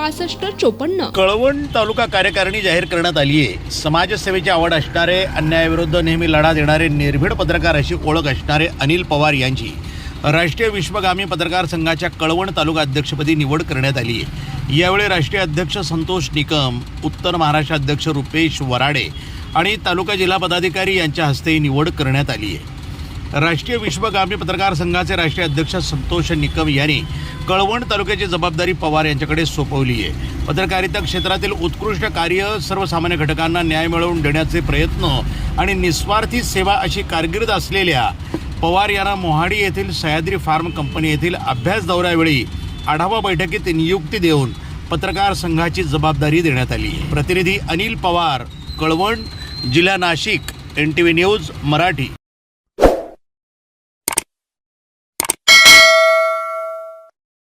पासष्ट चोपन्न. कळवण तालुका कार्यकारिणी जाहीर करण्यात आली आहे समाजसेवेची आवड असणारे अन्यायाविरुद्ध नेहमी लढा देणारे निर्भीड पत्रकार अशी ओळख असणारे अनिल पवार यांची राष्ट्रीय विश्वगामी पत्रकार संघाच्या कळवण तालुका अध्यक्षपदी निवड करण्यात आली. आहे यावेळी राष्ट्रीय अध्यक्ष संतोष निकम उत्तर महाराष्ट्र अध्यक्ष रुपेश वराडे आणि तालुका जिल्हा पदाधिकारी यांच्या हस्ते निवड करण्यात आली आहे राष्ट्रीय विश्वगामी पत्रकार संघाचे राष्ट्रीय अध्यक्ष संतोष निकम यांनी कळवण तालुक्याची जबाबदारी पवार यांच्याकडे सोपवली आहे. पत्रकारिता क्षेत्रातील उत्कृष्ट कार्य सर्वसामान्य घटकांना न्याय मिळवून देण्याचे प्रयत्न आणि निस्वार्थी सेवा अशी कारकीर्द असलेल्या पवार यांना मोहाडी येथील सह्याद्री फार्म कंपनी येथील अभ्यास दौऱ्यावेळी आढावा बैठकीत नियुक्ती देऊन पत्रकार संघाची जबाबदारी देण्यात आली प्रतिनिधी अनिल पवार कळवण जिल्हा Nashik N T V news Marathi.